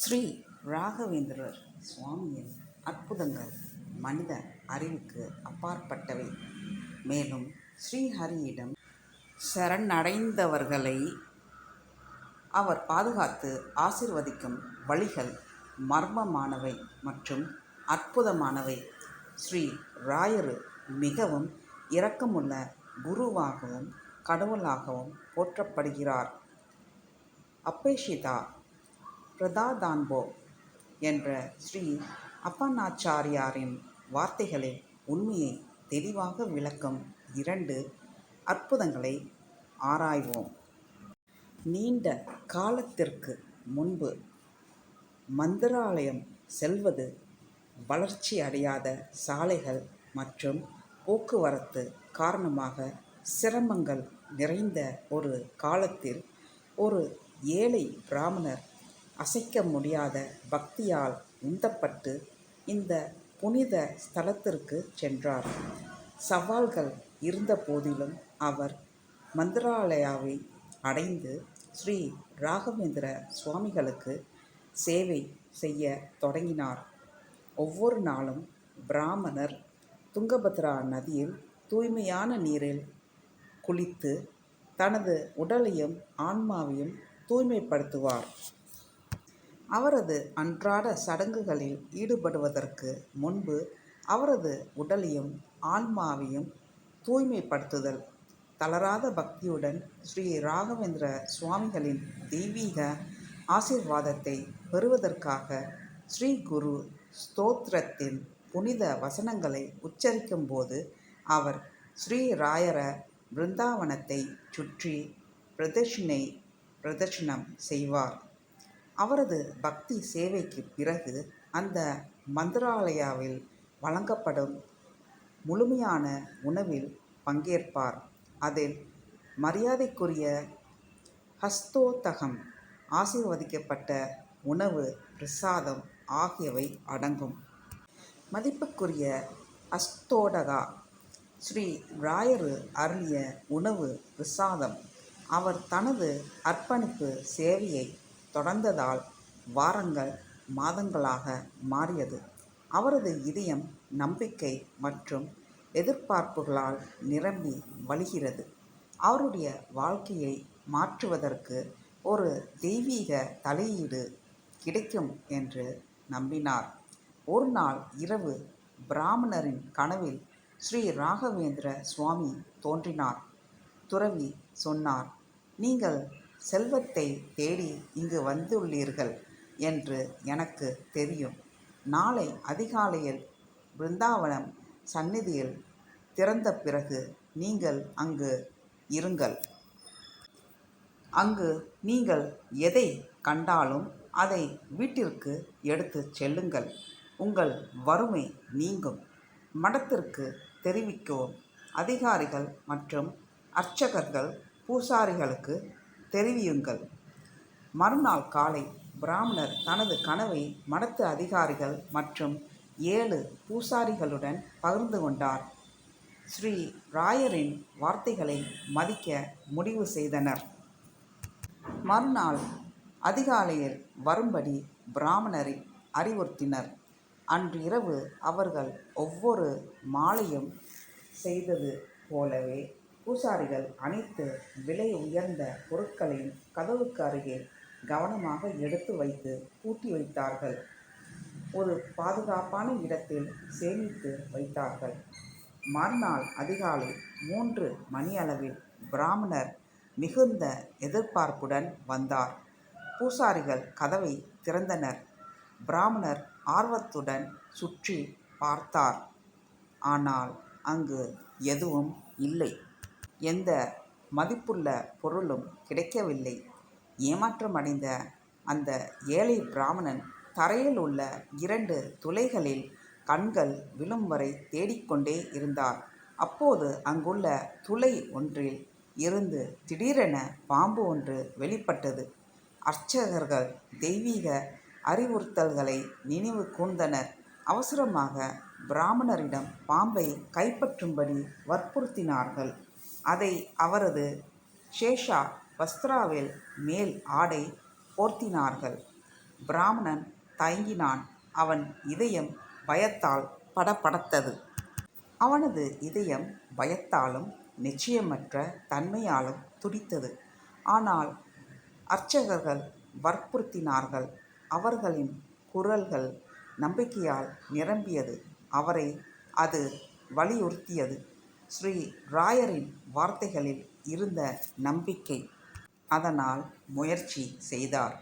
ஸ்ரீ ராகவேந்திரர் சுவாமியின் அற்புதங்கள் மனித அறிவுக்கு அப்பாற்பட்டவை. மேலும் ஸ்ரீஹரியிடம் சரணடைந்தவர்களை அவர் பாதுகாத்து ஆசிர்வதிக்கும் வழிகள் மர்மமானவை மற்றும் அற்புதமானவை. ஸ்ரீ ராயரு மிகவும் இரக்கமுள்ள குருவாகவும் கடவுளாகவும் போற்றப்படுகிறார். அப்பேஷிதா பிரதாதான்போ என்ற ஸ்ரீ அப்பனாச்சாரியாரின் வார்த்தைகளில் உண்மையை தெளிவாக விளக்கும் இரண்டு அற்புதங்களை ஆராய்வோம். நீண்ட காலத்திற்கு முன்பு மந்திராலயம் செல்வது வளர்ச்சி அடையாத சாலைகள் மற்றும் போக்குவரத்து காரணமாக சிரமங்கள் நிறைந்த ஒரு காலத்தில் ஒரு ஏழை பிராமணர் அசைக்க முடியாத பக்தியால் உந்தப்பட்டு இந்த புனித ஸ்தலத்திற்கு சென்றார். சவால்கள் இருந்த போதிலும் அவர் மந்திராலயாவை அடைந்து ஸ்ரீ ராகவேந்திர சுவாமிகளுக்கு சேவை செய்ய தொடங்கினார். ஒவ்வொரு நாளும் பிராமணர் துங்கபத்ரா நதியில் தூய்மையான நீரில் குளித்து தனது உடலையும் ஆன்மாவையும் தூய்மைப்படுத்துவார். அவரது அன்றாட சடங்குகளில் ஈடுபடுவதற்கு முன்பு அவரது உடலையும் ஆன்மாவையும் தூய்மைப்படுத்துதல் தளராத பக்தியுடன் ஸ்ரீ ராகவேந்திர சுவாமிகளின் தெய்வீக ஆசிர்வாதத்தை பெறுவதற்காக ஸ்ரீ குரு ஸ்தோத்திரத்தின் புனித வசனங்களை உச்சரிக்கும்போது அவர் ஸ்ரீ ராயர பிருந்தாவனத்தை சுற்றி பிரதட்சிணை பிரதட்சணம் செய்வார். அவரது பக்தி சேவைக்கு பிறகு அந்த மந்திராலயாவில் வழங்கப்படும் முழுமையான உணவில் பங்கேற்பார். அதில் மரியாதைக்குரிய ஹஸ்தோதகம் ஆசீர்வதிக்கப்பட்ட உணவு பிரசாதம் ஆகியவை அடங்கும். மதிப்புக்குரிய அஸ்தோடகா ஸ்ரீ ராயரு அருளிய உணவு பிரசாதம் அவர் தனது அர்ப்பணிப்பு சேவையை தொடர்ந்ததால் வாரங்கள் மாதங்களாக மாறியது. அவரது இதயம் நம்பிக்கை மற்றும் எதிர்பார்ப்புகளால் நிரம்பி வழிகிறது. அவருடைய வாழ்க்கையை மாற்றுவதற்கு ஒரு தெய்வீக தலையீடு கிடைக்கும் என்று நம்பினார். ஒரு நாள் இரவு பிராமணரின் கனவில் ஸ்ரீ ராகவேந்திர சுவாமி தோன்றினார். துறவி சொன்னார் நீங்கள் செல்வத்தை தேடி இங்கு வந்துள்ளீர்கள் என்று எனக்கு தெரியும். நாளை அதிகாலையில் பிருந்தாவனம் சந்நிதியில் திறந்த பிறகு நீங்கள் அங்கு இருங்கள். அங்கு நீங்கள் எதை கண்டாலும் அதை வீட்டிற்கு எடுத்துச் செல்லுங்கள். உங்கள் வறுமை நீங்கும். மடத்திற்கு தெரிவிக்கவும் அதிகாரிகள் மற்றும் அர்ச்சகர்கள் பூசாரிகளுக்கு தெரிவியுங்கள். மறுநாள் காலை பிராமணர் தனது கனவை மடத்து அதிகாரிகள் மற்றும் ஏழு பூசாரிகளுடன் பகிர்ந்து கொண்டார். ஸ்ரீ ராயரின் வார்த்தைகளை மதிக்க முடிவு செய்தனர். மறுநாள் அதிகாலையில் வரும்படி பிராமணரை அறிவுறுத்தினர். அன்று இரவு அவர்கள் ஒவ்வொரு மாலையும் செய்தது போலவே பூசாரிகள் அனைத்து விலை உயர்ந்த பொருட்களையும் கதவுக்கு அருகே கவனமாக எடுத்து வைத்து பூட்டி வைத்தார்கள். ஒரு பாதுகாப்பான இடத்தில் சேமித்து வைத்தார்கள். மறுநாள் அதிகாலை மூன்று மணியளவில் பிராமணர் மிகுந்த எதிர்பார்ப்புடன் வந்தார். பூசாரிகள் கதவை திறந்தனர். பிராமணர் ஆர்வத்துடன் சுற்றி பார்த்தார். ஆனால் அங்கு எதுவும் இல்லை. எந்த மதிப்புள்ள பொருளும் கிடைக்கவில்லை. ஏமாற்றமடைந்த அந்த ஏழை பிராமணன் தரையில் உள்ள இரண்டு துளைகளில் கண்கள் விழும் வரை தேடிக்கொண்டே இருந்தார். அப்போது அங்குள்ள துளை ஒன்றில் இருந்து திடீரென பாம்பு ஒன்று வெளிப்பட்டது. அர்ச்சகர்கள் தெய்வீக அறிவுறுத்தல்களை நினைவு கூர்ந்தனர். அவசரமாக பிராமணரிடம் பாம்பை கைப்பற்றும்படி வற்புறுத்தினார்கள். அதை அவரது ஷேஷா வஸ்திராவில் மேல் ஆடை போர்த்தினார்கள். பிராமணன் தயங்கினான். அவன் இதயம் பயத்தால் படபடத்தது. அவனது இதயம் பயத்தாலும் நிச்சயமற்ற தன்மையாலும் துடித்தது. ஆனால் அர்ச்சகர்கள் வற்புறுத்தினார்கள். அவர்களின் குரல்கள் நம்பிக்கையால் நிரம்பியது. அவரை அது வலியுறுத்தியது. ஸ்ரீ ராயரின் வார்த்தைகளில் இருந்த நம்பிக்கை. அதனால் முயற்சி செய்தார்.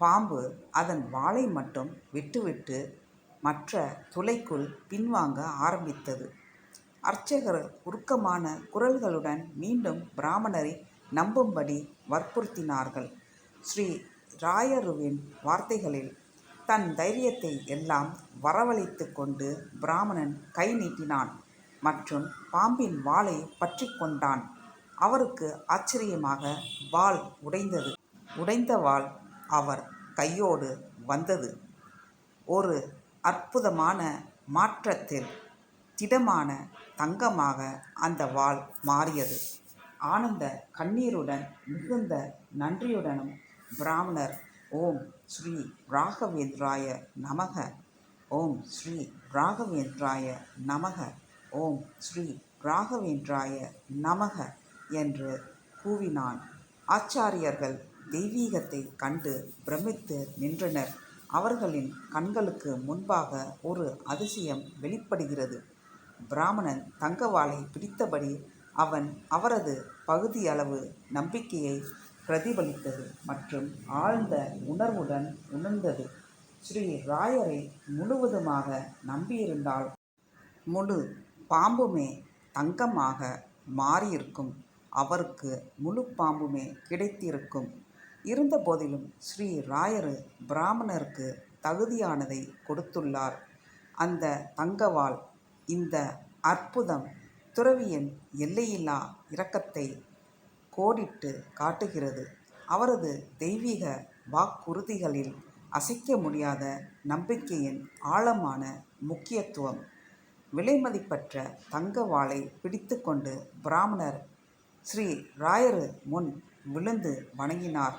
பாம்பு அதன் வாளை மட்டும் விட்டுவிட்டு மற்ற துளைக்குள் பின்வாங்க ஆரம்பித்தது. அர்ச்சகர் உருக்கமான குரல்களுடன் மீண்டும் பிராமணரை நம்பும்படி வற்புறுத்தினார்கள். ஸ்ரீ ராயருவின் வார்த்தைகளில் தன் தைரியத்தை எல்லாம் வரவழைத்து கொண்டு பிராமணன் கை நீட்டினான். மற்றும் பாம்பின் வாலை பற்றி கொண்டான். அவருக்கு ஆச்சரியமாக வால் உடைந்தது. உடைந்த வால் அவர் கையோடு வந்தது. ஒரு அற்புதமான மாற்றத்தில் திடமான தங்கமாக அந்த வாள் மாறியது. ஆனந்த கண்ணீருடன் மிகுந்த நன்றியுடனும் பிராமணர் ஓம் ஸ்ரீ ராகவேந்திராய நமக ஓம் ஸ்ரீ ராகவேந்திராய நமக. ஓம் ஸ்ரீ ராகவேந்திராய நமக என்று கூவினான். ஆச்சாரியர்கள் தெய்வீகத்தை கண்டு பிரமித்து நின்றனர். அவர்களின் கண்களுக்கு முன்பாக ஒரு அதிசயம் வெளிப்படுகிறது. பிராமணன் தங்கவாளை பிடித்தபடி அவன் அவரது பகுதியளவு நம்பிக்கையை பிரதிபலித்தது மற்றும் ஆழ்ந்த உணர்வுடன் உணர்ந்தது. ஸ்ரீ ராயரை முழுவதுமாக நம்பியிருந்தால் முழு பாம்புமே தங்கமாக மாறியிருக்கும். அவருக்கு முழு பாம்புமே கிடைத்திருக்கும். இருந்தபோதிலும் ஸ்ரீ ராயரு பிராமணருக்கு தகுதியானதை கொடுத்துள்ளார். அந்த தங்கவாள் இந்த அற்புதம் துறவியின் எல்லையில்லா இரக்கத்தை கோடிட்டு காட்டுகிறது. அவரது தெய்வீக வாக்குறுதிகளில் அசைக்க முடியாத நம்பிக்கையின் ஆழமான முக்கியத்துவம் விலைமதிப்பற்ற தங்க வாளை பிடித்துக்கொண்டு பிராமணர் ஸ்ரீ ராயரு முன் விழுந்து வணங்கினார்.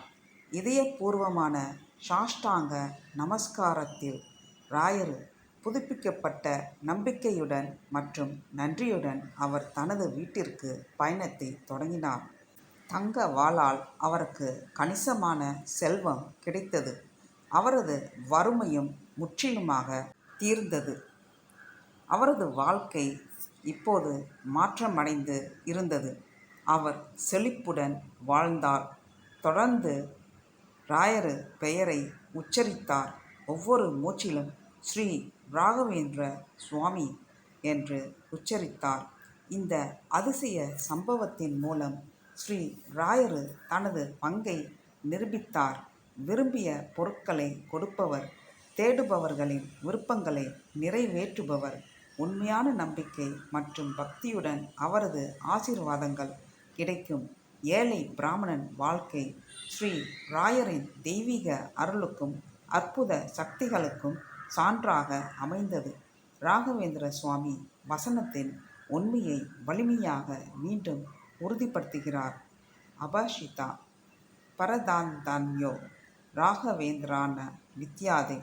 இதயபூர்வமான சாஷ்டாங்க நமஸ்காரத்தில் ராயரு புதுப்பிக்கப்பட்ட நம்பிக்கையுடன் மற்றும் நன்றியுடன் அவர் தனது வீட்டிற்கு பயணத்தை தொடங்கினார். தங்க வாளால் அவருக்கு கணிசமான செல்வம் கிடைத்தது. அவரது வறுமையும் முற்றிலுமாக தீர்ந்தது. அவரது வாழ்க்கை இப்போது மாற்றமடைந்து இருந்தது. அவர் செழிப்புடன் வாழ்ந்தார். தொடர்ந்து ராயரு பெயரை உச்சரித்தார். ஒவ்வொரு மூச்சிலும் ஸ்ரீ ராகவேந்திர சுவாமி என்று உச்சரித்தார். இந்த அதிசய சம்பவத்தின் மூலம் ஸ்ரீ ராயரு தனது பங்கை நிரூபித்தார். விரும்பிய பொருட்களை கொடுப்பவர் தேடுபவர்களின் விருப்பங்களை நிறைவேற்றுபவர் உண்மையான நம்பிக்கை மற்றும் பக்தியுடன் அவரது ஆசீர்வாதங்கள் கிடைக்கும். ஏழை பிராமணன் வாழ்க்கை ஸ்ரீ ராயரின் தெய்வீக அருளுக்கும் அற்புத சக்திகளுக்கும் சான்றாக அமைந்தது. ராகவேந்திர சுவாமி வசனத்தின் உண்மையை வலிமையாக மீண்டும் உறுதிப்படுத்துகிறார். அபாஷிதா பரதாந்தான்யோ ராகவேந்திரான வித்யாதே.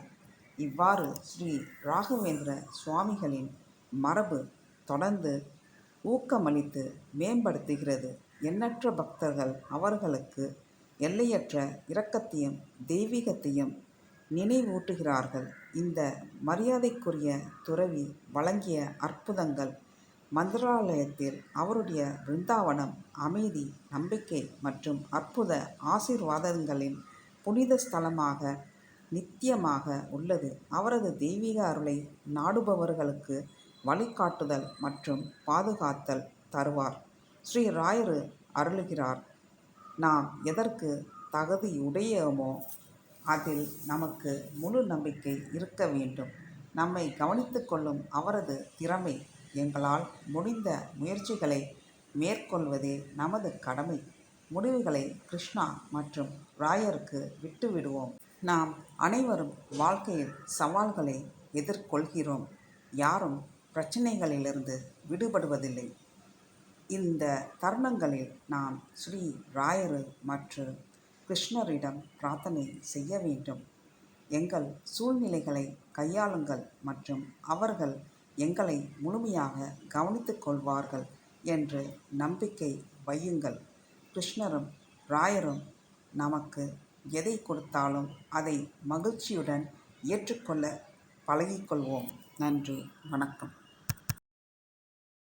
இவ்வாறு ஸ்ரீ ராகவேந்திர சுவாமிகளின் மரபு தொடர்ந்து ஊக்கமளித்து மேம்படுத்துகிறது. எண்ணற்ற பக்தர்கள் அவர்களுக்கு எல்லையற்ற இரக்கத்தையும் தெய்வீகத்தையும் நினைவூட்டுகிறார்கள். இந்த மரியாதைக்குரிய துறவி வழங்கிய அற்புதங்கள் மந்திராலயத்தில் அவருடைய பிருந்தாவனம் அமைதி நம்பிக்கை மற்றும் அற்புத ஆசீர்வாதங்களின் புனித ஸ்தலமாக நித்தியமாக உள்ளது. அவரது தெய்வீக அருளை நாடுபவர்களுக்கு வழிகாட்டுதல் மற்றும் பாதுகாத்தல் தருவார். ஸ்ரீ ராயரு அருளுகிறார். நாம் எதற்கு தகுதியுடையோமோ அதில் நமக்கு முழு நம்பிக்கை இருக்க வேண்டும். நம்மை கவனித்து கொள்ளும் அவரது திறமை எங்களால் முடிந்த முயற்சிகளை மேற்கொள்வதே நமது கடமை. முடிவுகளை கிருஷ்ணா மற்றும் ராயருக்கு விட்டுவிடுவோம். நாம் அனைவரும் வாழ்க்கையில் சவால்களை எதிர்கொள்கிறோம். யாரும் பிரச்சனைகளிலிருந்து விடுபடுவதில்லை. இந்த தருணங்களில் நாம் ஸ்ரீ ராயரு மற்றும் கிருஷ்ணரிடம் பிரார்த்தனை செய்ய வேண்டும். எங்கள் சூழ்நிலைகளை கையாளுங்கள் மற்றும் அவர்கள் எங்களை முழுமையாக கவனித்துக் கொள்வார்கள் என்று நம்பிக்கை வையுங்கள். கிருஷ்ணரும் ராயரும் நமக்கு எதை கொடுத்தாலும் அதை மகிழ்ச்சியுடன் ஏற்றுக்கொள்ள பழகிக்கொள்வோம். நன்றி வணக்கம்.